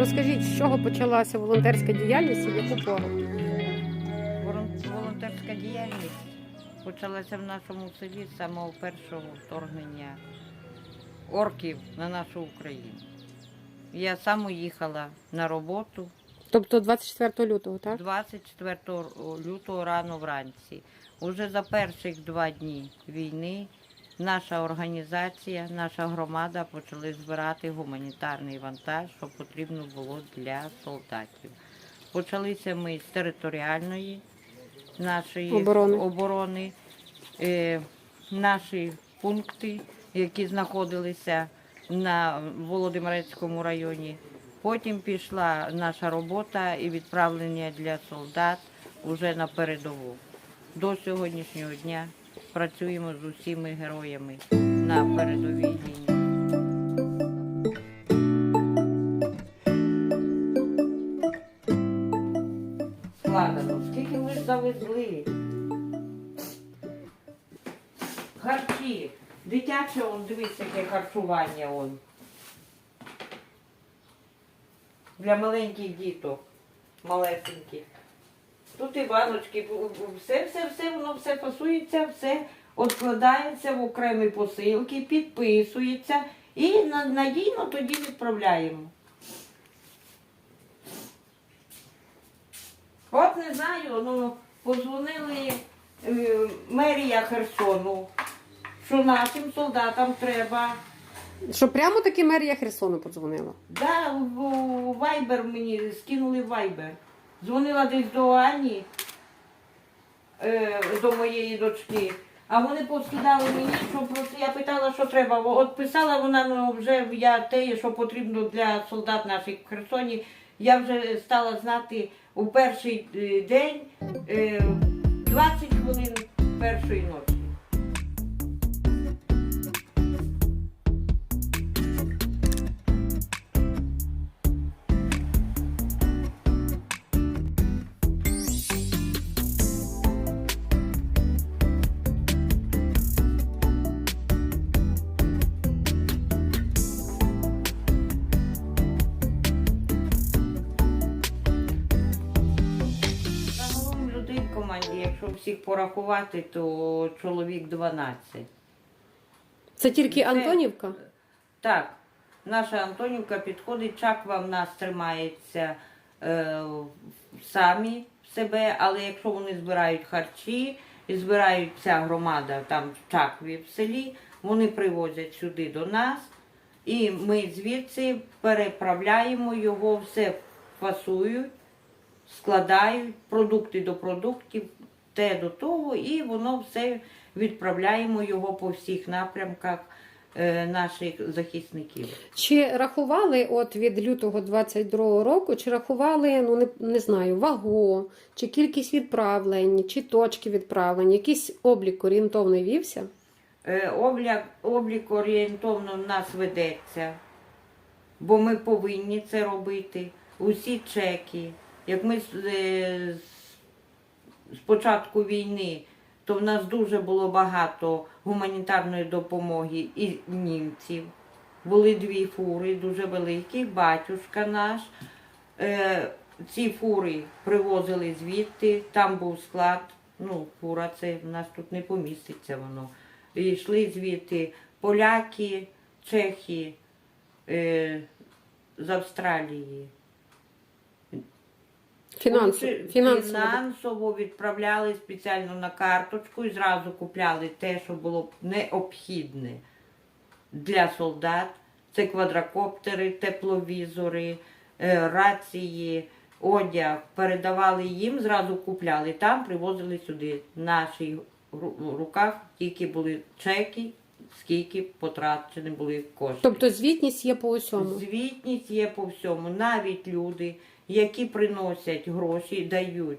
Розкажіть, з чого почалася волонтерська діяльність і в яку пору? Волонтерська діяльність почалася в нашому селі з самого першого вторгнення орків на нашу Україну. Я сам уїхала на роботу Тобто 24 лютого, так? 24 лютого рано вранці. Уже за перших два дні війни наша організація, наша громада почали збирати гуманітарний вантаж, що потрібно було для солдатів. Почалися ми з територіальної нашої Оборони. оборони. Е, наші пункти, які знаходилися на Володимирецькому районі. Потім пішла наша робота і відправлення для солдат уже на передову. До сьогоднішнього дня працюємо з усіма героями на передовій лінії. Складено. Скільки ми завезли? Харчі. Дитяче, он, дивись, яке харчування он. Для маленьких діток, малесеньких. Тут і баночки, бу- бу- все, все, все, воно все пасується, все відкладається в окремі посилки, підписується і надійно тоді відправляємо. От не знаю, ну позвонили е, мерія Херсону, що нашим солдатам треба. Що прямо таки мерія Херсону подзвонила? Да, в мені скинули Вайбер. Дзвонила десь до Ані, е, до моєї дочки. А вони поскидали мені, що просто я питала, що треба. От писала вона ну, вже я те, що потрібно для солдат наших в Херсоні. Я вже стала знати у перший е, день е, 20 хвилин першої ночі. Команді, якщо всіх порахувати, то чоловік 12. Це тільки Це- Антонівка? Так, наша Антонівка підходить, чаква в нас тримається е, самі в себе, але якщо вони збирають харчі і збирають ця громада там в чакві в селі, вони привозять сюди до нас, і ми звідси переправляємо його, все фасують, складають продукти до продуктів, те до того, і воно все відправляємо його по всіх напрямках е, наших захисників. Чи рахували от від лютого 22 року, чи рахували, ну не, не знаю, вагу, чи кількість відправлень, чи точки відправлень, якийсь облік орієнтовний вівся? Е, Облік, облік орієнтовно в нас ведеться, бо ми повинні це робити. Усі чеки. Як ми з, е, з початку війни, то в нас дуже було багато гуманітарної допомоги і німців. Були дві фури, дуже великі, батюшка наш. Е, ці фури привозили звідти, там був склад. Ну, фура це в нас тут не поміститься воно. І йшли звідти поляки, чехи е, з Австралії. Фінансово, Фінансово. відправляли спеціально на карточку і зразу купляли те, що було б необхідне для солдат. Це квадрокоптери, тепловізори, е, рації, одяг. Передавали їм, зразу купляли. Там привозили сюди. В наших руках тільки були чеки, скільки потрачені були кошти. Тобто звітність є по усьому. Звітність є по всьому. Навіть люди, які приносять гроші, дають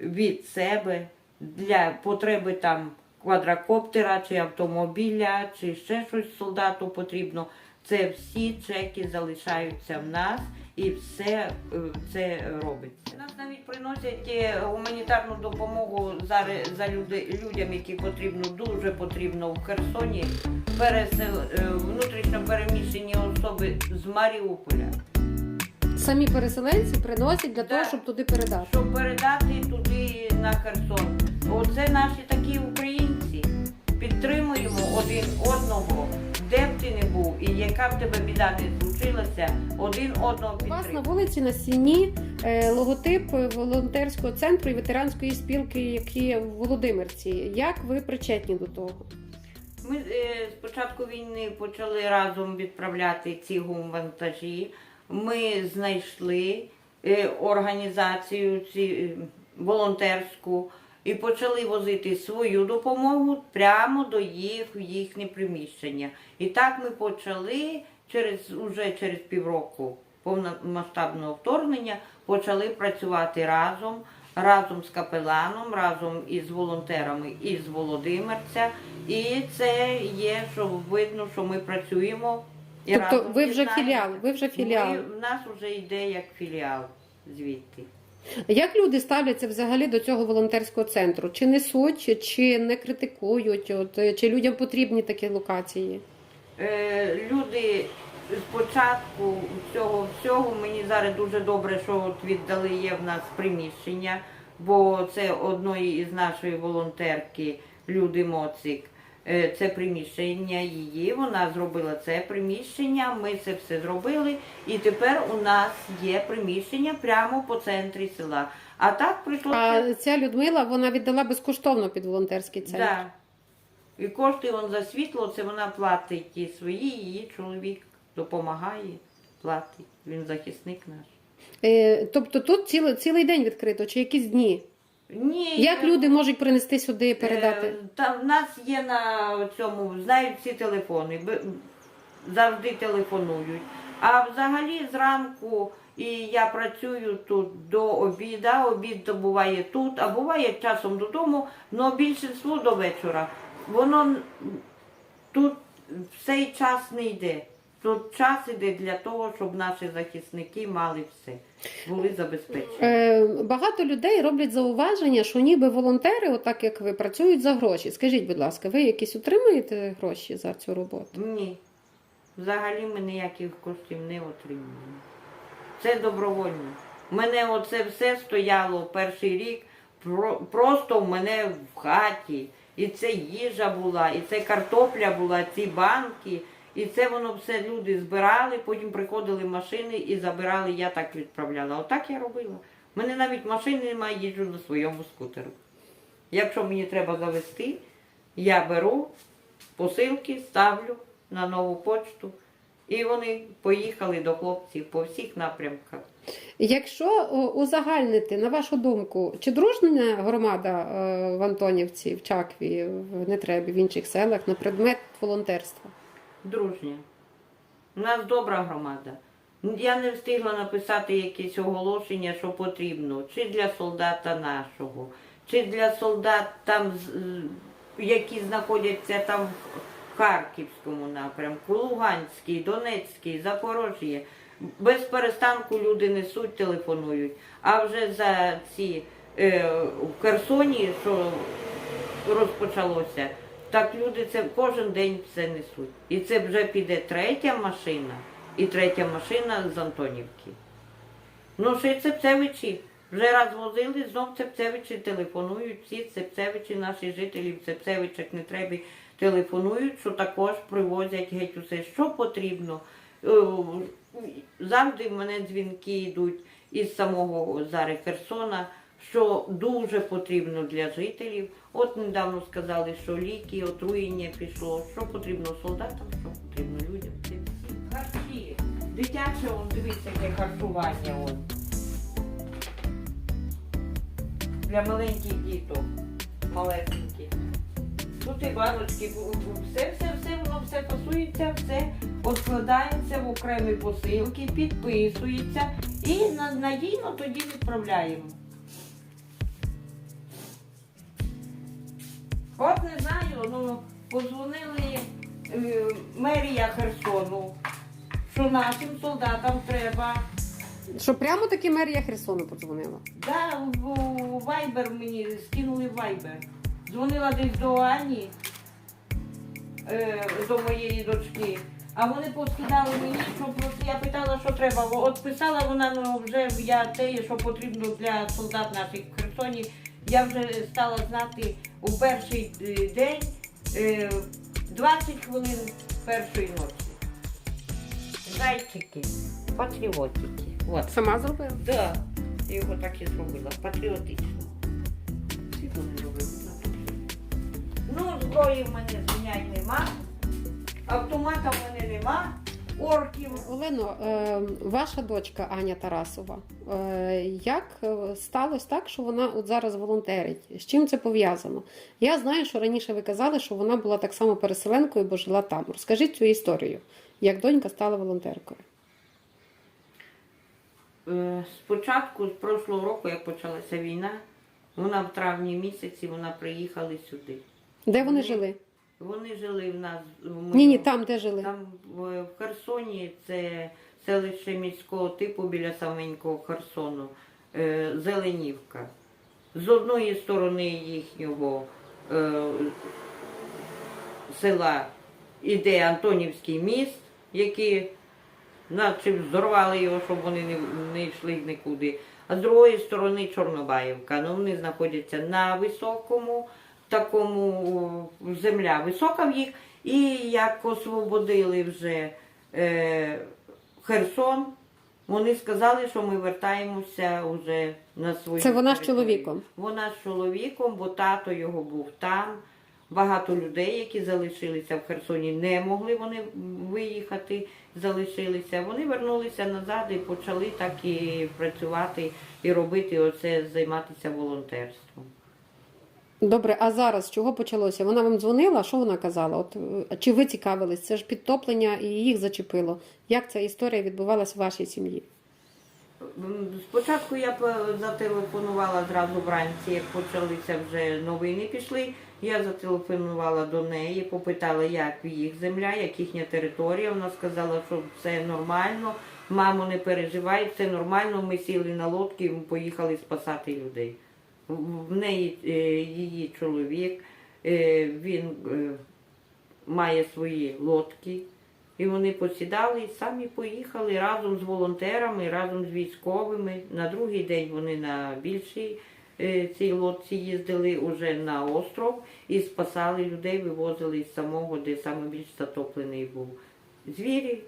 від себе для потреби там квадрокоптера чи автомобіля, чи ще щось солдату потрібно. Це всі чеки залишаються в нас і все е, це робиться. Нас навіть приносять е, гуманітарну допомогу за, за люди, людям, які потрібно, дуже потрібно в Херсоні, пересел, е, внутрішньо переміщені особи з Маріуполя. самі переселенці приносять для Да. того, щоб туди передати. щоб передати туди на Херсон. Оце наші такі і яка б тебе біда не случилася, один одного У вас на вулиці на стіні е, логотип волонтерського центру і ветеранської спілки, які в Володимирці. Як ви причетні до того? Ми е, з початку війни почали разом відправляти ці гумвантажі. Ми знайшли е, організацію ці, е, волонтерську і почали возити свою допомогу прямо до їх в їхнє приміщення. І так ми почали через уже через півроку повномасштабного вторгнення почали працювати разом, разом з капеланом, разом із волонтерами із Володимирця. І це є, що видно, що ми працюємо. І Тобто разом ви вже філіал, ви вже філіал. Ми, в нас вже йде як філіал звідти. Як люди ставляться взагалі до цього волонтерського центру? Чи несуть, чи- не критикують? От, е, чи людям потрібні такі локації? Е, люди спочатку цього всього мені зараз дуже добре, що от віддали є в нас приміщення, бо це одної із нашої волонтерки Люди Моцик. Е, Це приміщення її, вона зробила це приміщення, ми це все зробили, і тепер у нас є приміщення прямо по центрі села. А так прийшло А ця Людмила вона віддала безкоштовно під волонтерський центр. Да. І кошти вон за світло, це вона платить ті свої, її чоловік допомагає, платить. Він захисник наш. Е, тобто тут цілий, цілий день відкрито, чи якісь дні? Ні, Як люди можуть принести сюди і передати? Е, Та в нас є на цьому, знають всі телефони, б- завжди телефонують. А взагалі зранку і я працюю тут до обіда, обід то буває тут, а буває часом додому, але більшість до вечора. Воно м, тут в цей час не йде. Тут час іде для того, щоб наші захисники мали все, були забезпечені. Е, багато людей роблять зауваження, що ніби волонтери, отак як ви, працюють за гроші. Скажіть, будь ласка, ви якісь отримуєте гроші за цю роботу? Ні. Взагалі ми ніяких коштів не отримуємо. Це добровольно. У мене оце все стояло перший рік просто в мене в хаті. І це їжа була, і це картопля була, ці банки. І це воно все люди збирали, потім приходили машини і забирали, я так відправляла. Отак я робила. У мене навіть машини немає, їжджу на своєму скутеру. Якщо мені треба завести, я беру посилки, ставлю на нову почту, і вони поїхали до хлопців по всіх напрямках. Якщо узагальнити, на вашу думку, чи дружня громада е, в Антонівці, в Чакві, в Нетребі, в інших селах на предмет волонтерства? Дружня. У нас добра громада. Я не встигла написати якесь оголошення, що потрібно, чи для солдата нашого, чи для солдат, там, які знаходяться там в Харківському напрямку, Луганський, Донецький, Запорожжя. Без перестанку люди несуть, телефонують. А вже за ці е, в Херсоні, що розпочалося, так люди це кожен день все несуть. І це вже піде третя машина, і третя машина з Антонівки. Ну, ще й Цепцевичі. Вже раз возили, знов Цепцевичі телефонують, всі Цепцевичі, наші жителі в Цепцевичах не треба, телефонують, що також привозять геть усе, що потрібно. Е, Завжди в мене дзвінки йдуть із самого зараз Херсона, що дуже потрібно для жителів. От недавно сказали, що ліки, отруєння пішло. Що потрібно солдатам, що потрібно людям. Харчі. Дитяче, он дивіться, яке харчування. Он. Для маленьких діток, малесеньких. Тут і баночки, бу- бу- все, все, все, воно все пасується, все складається в окремі посилки, підписується і надійно тоді відправляємо. От не знаю, ну позвонили е, мерія Херсону, що нашим солдатам треба. Що прямо таки мерія Херсону подзвонила? Да, в у Viber мені скинули в Viber. Дзвонила десь до Ані, е, до моєї дочки, А вони поскидали мені, що просто я питала, що треба. От писала вона, ну вже я те, що потрібно для солдат наших в Херсоні. Я вже стала знати у перший е, день е, 20 хвилин першої ночі. Зайчики, патріотики. От. Сама зробила? Да, я його так і зробила, патріотично. Всі вони робили. Ну, зброї в мене звиняй нема, автомата в мене нема, орків. Олено, е, ваша дочка Аня Тарасова. Е, як е, сталося так, що вона от зараз волонтерить? З чим це пов'язано? Я знаю, що раніше ви казали, що вона була так само переселенкою, бо жила там. Розкажіть цю історію, як донька стала волонтеркою. Спочатку, з прошлого року, як почалася війна, вона в травні місяці вона приїхали сюди. Де вони жили? Вони жили в нас в Ні, ні, там де жили. Там в, в Херсоні це селище міського типу біля саменького Херсону, е, Зеленівка. З одної сторони їхнього е, села іде Антонівський міст, який наче взорвали його, щоб вони не, не йшли нікуди. А з другої сторони Чорнобаївка. Ну, вони знаходяться на високому такому земля висока в їх. І як освободили вже е, Херсон, вони сказали, що ми вертаємося вже на свою. Це вона з чоловіком. Вона з чоловіком, бо тато його був там. Багато людей, які залишилися в Херсоні, не могли вони виїхати, залишилися. Вони вернулися назад і почали так і працювати і робити оце, займатися волонтерством. Добре, а зараз чого почалося? Вона вам дзвонила? Що вона казала? От е, чи ви цікавились? Це ж підтоплення і їх зачепило. Як ця історія відбувалась в вашій сім'ї? Спочатку я зателефонувала зразу вранці, як почалися вже новини пішли. Я зателефонувала до неї, попитала, як їх земля, як їхня територія. Вона сказала, що все нормально, мамо, не переживай, все нормально. Ми сіли на лодки і поїхали спасати людей. В- неї е, її чоловік, е, він е, має свої лодки. І вони посідали і самі поїхали разом з волонтерами, разом з військовими. На другий день вони на більшій цій лодці їздили уже на остров і спасали людей, вивозили з самого, де саме більш затоплений був. Звірі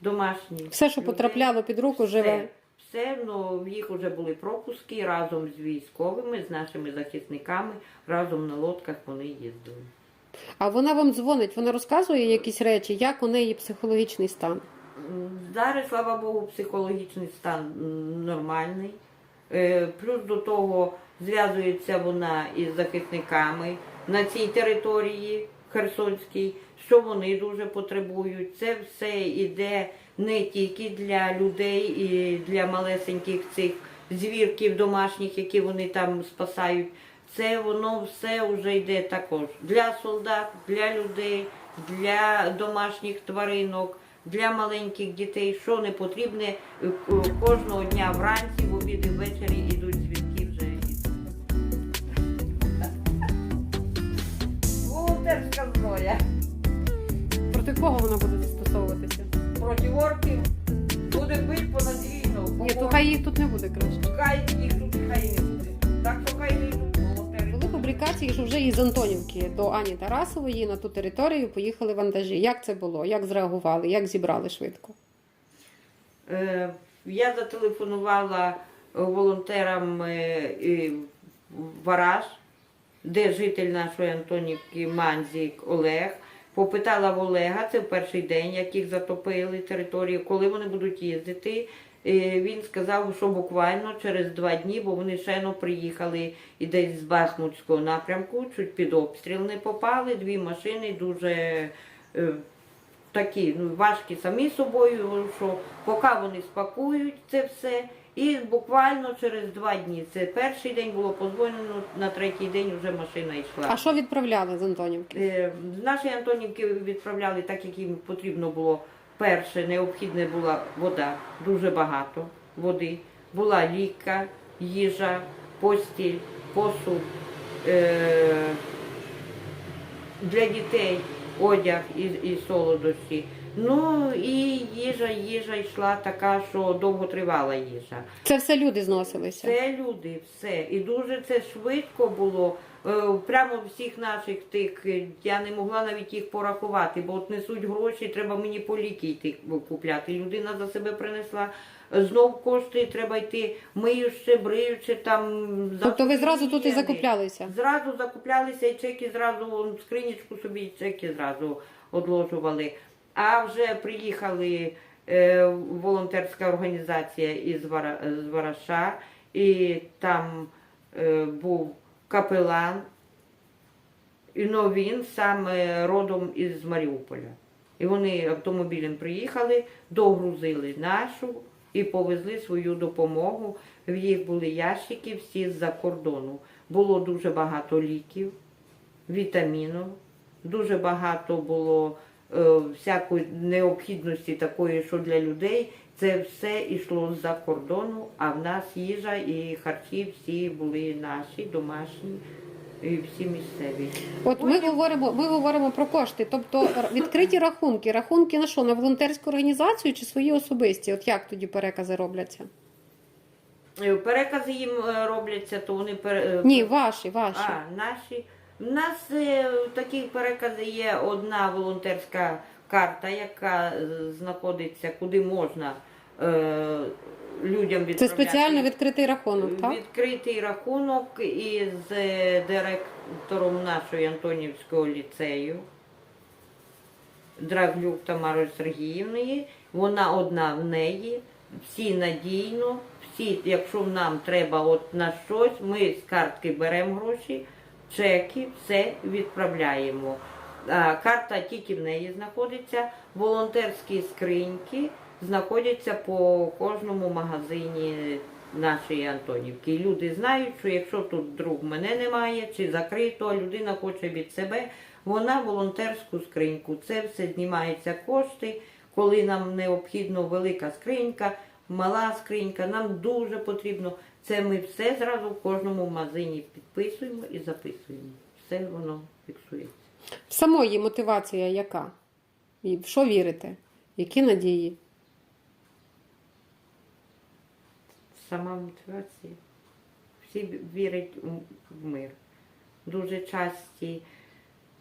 домашні. Все, що людей. потрапляло під руку, живе. Все, ну, в їх вже були пропуски разом з військовими, з нашими захисниками, разом на лодках вони їздили. А вона вам дзвонить, вона розказує якісь речі, як у неї психологічний стан. Зараз, слава Богу, психологічний стан нормальний. Е, Плюс до того зв'язується вона із захисниками на цій території Херсонській, що вони дуже потребують. Це все йде не тільки для людей і для малесеньких цих звірків домашніх, які вони там спасають. Це воно все вже йде також для солдат, для людей, для домашніх тваринок, для маленьких дітей, що не потрібне кожного дня вранці, в обід і ввечері йдуть звідки вже. Волонтерська зброя Проти кого вона буде застосовуватися? Проти орків буде бить понадійно. Ні, то хай їх тут не буде краще. Хай їх тут хай не буде. Так що хай не. Були публікації, що вже із Антонівки до Ані Тарасової на ту територію поїхали вантажі. Як це було? Як зреагували? Як зібрали швидко? Е, Я зателефонувала волонтерам е, в Вараж, де житель нашої Антонівки Манзік Олег. Попитала в Олега, це в перший день, як їх затопили територію, коли вони будуть їздити. Е, Він сказав, що буквально через два дні, бо вони щойно приїхали і десь з Бахмутського напрямку, чуть під обстріл не попали. Дві машини дуже е, такі ну, важкі самі собою, що поки вони спакують це все. І буквально через два дні, це перший день було позвонено, на третій день вже машина йшла. А що відправляли з Антонівки? Е, З нашої Антонівки відправляли так, як їм потрібно було. Перше, необхідна була вода, дуже багато води. Була ліка, їжа, постіль, посуд. Е- для дітей одяг і, і солодощі. Ну і їжа, їжа йшла така, що довго тривала їжа. Це все люди зносилися. Це люди, все. І дуже це швидко було. Е, Прямо всіх наших тих, е, я не могла навіть їх порахувати, бо от несуть гроші, треба мені по ліки йти купляти. Людина за себе принесла. Знов кошти, треба йти миючи, бриючи там. Тобто ви зразу тут і закуплялися? Зразу закуплялися і чеки зразу скринічку собі і чеки зразу одложували. А вже приїхали е, волонтерська організація із Вара, з Вараша, і там е, був капелан, і ну, він саме родом із Маріуполя. І вони автомобілем приїхали, догрузили нашу і повезли свою допомогу. В їх були ящики всі з-за кордону. Було дуже багато ліків, вітамінів, дуже багато було всякої необхідності такої, що для людей. Це все йшло з-за кордону, а в нас їжа і харчі всі були наші, домашні, і всі місцеві. От ми говоримо, ми говоримо про кошти, тобто відкриті рахунки. Рахунки на що? На волонтерську організацію чи свої особисті? От як тоді перекази робляться? Е, Перекази їм е, робляться, то вони пере... е, Ні, ваші, ваші. А, наші. У нас е, такі перекази є одна волонтерська карта, яка е, знаходиться, куди можна е, людям відправляти. Це спеціально відкритий рахунок, так? Відкритий рахунок із е, директором нашої Антонівського ліцею Драглюк Тамарою Сергіївною. Вона одна в неї, всі надійно, всі, якщо нам треба от на щось, ми з картки беремо гроші, чеки, все відправляємо. Карта тільки в неї знаходиться, волонтерські скриньки знаходяться по кожному магазині нашої Антонівки. Люди знають, що якщо тут друг мене немає чи закрито, а людина хоче від себе, вона волонтерську скриньку. Це все знімаються кошти, коли нам необхідно велика скринька, мала скринька, нам дуже потрібно. Це ми все зразу в кожному магазині підписуємо і записуємо. Все воно фіксується. В Самої мотивація яка? І в що вірите? Які надії? Сама мотивація. Всі вірять в мир. Дуже часті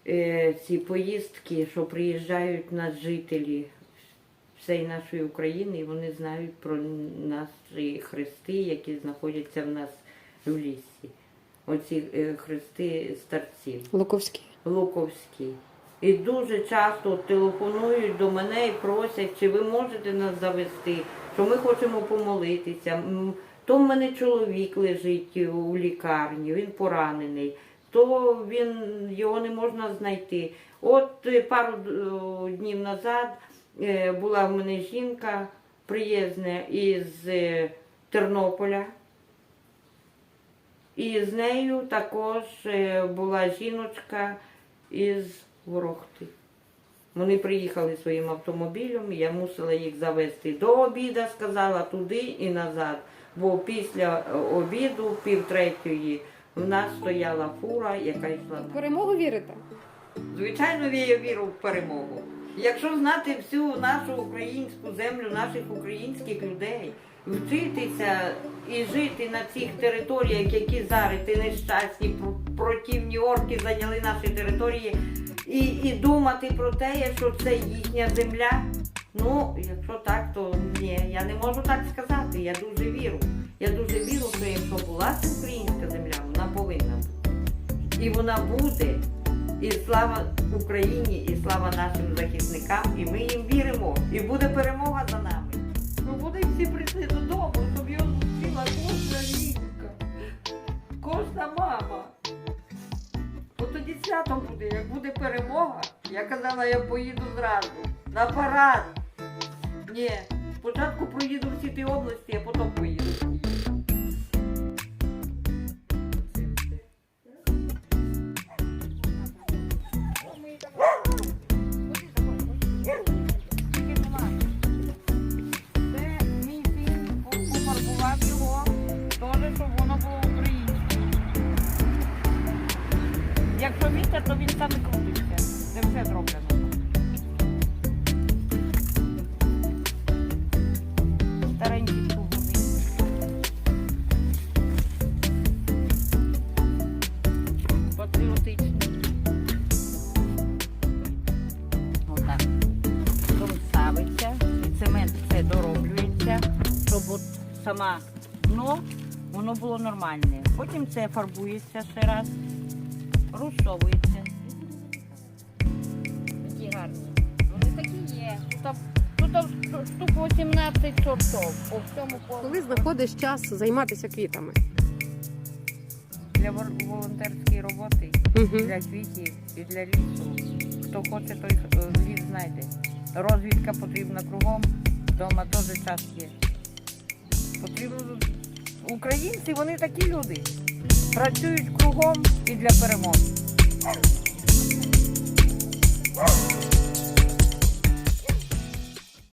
е, ці поїздки, що приїжджають нас жителі всієї нашої України, і вони знають про наші хрести, які знаходяться в нас в лісі. Оці е, хрести старців. Луковські. Луковський. І дуже часто телефонують до мене і просять, чи ви можете нас завести, що ми хочемо помолитися. То в мене чоловік лежить у лікарні, він поранений, то він його не можна знайти. От е, пару е, днів назад була в мене жінка приїзна із е, Тернополя. І з нею також е, була жіночка із Ворохти. Вони приїхали своїм автомобілем, я мусила їх завести до обіду, сказала, туди і назад. Бо після е, обіду, пів третьої, в нас стояла фура, яка йшла В перемогу вірите? Звичайно, я вірю в перемогу. Якщо знати всю нашу українську землю, наших українських людей, вчитися і жити на цих територіях, які зараз ті нещасні про- противні орки зайняли наші території, і, і думати про те, що це їхня земля. Ну, якщо так, то ні, я не можу так сказати. Я дуже вірю. Я дуже вірю, що якщо була українська земля, вона повинна бути. І вона буде. І слава Україні, і слава нашим захисникам, і ми їм віримо. І буде перемога за нами. Ну вони всі прийшли додому, щоб його зустріла кожна жінка, кожна мама. От тоді свято буде, як буде перемога. Я казала, я поїду зразу. На парад. Ні, спочатку проїду всі ті області, а потім поїду. не крутиться, де все зроблено. Старенькі шугуни. Патріотичні. Отак. Дом цемент все дороблюється, щоб от сама дно воно було нормальне. Потім це фарбується ще раз, русовується. Гарні. Вони такі є. Тут, тут штук 18 сортов по всьому полу. Коли знаходиш час займатися квітами? Для волонтерської роботи, Угу. для квітів і для лісу. Хто хоче, той е, ліс знайде. Розвідка потрібна кругом, вдома теж час є. Потрібно українці, вони такі люди. Працюють кругом і для перемоги. Whoa.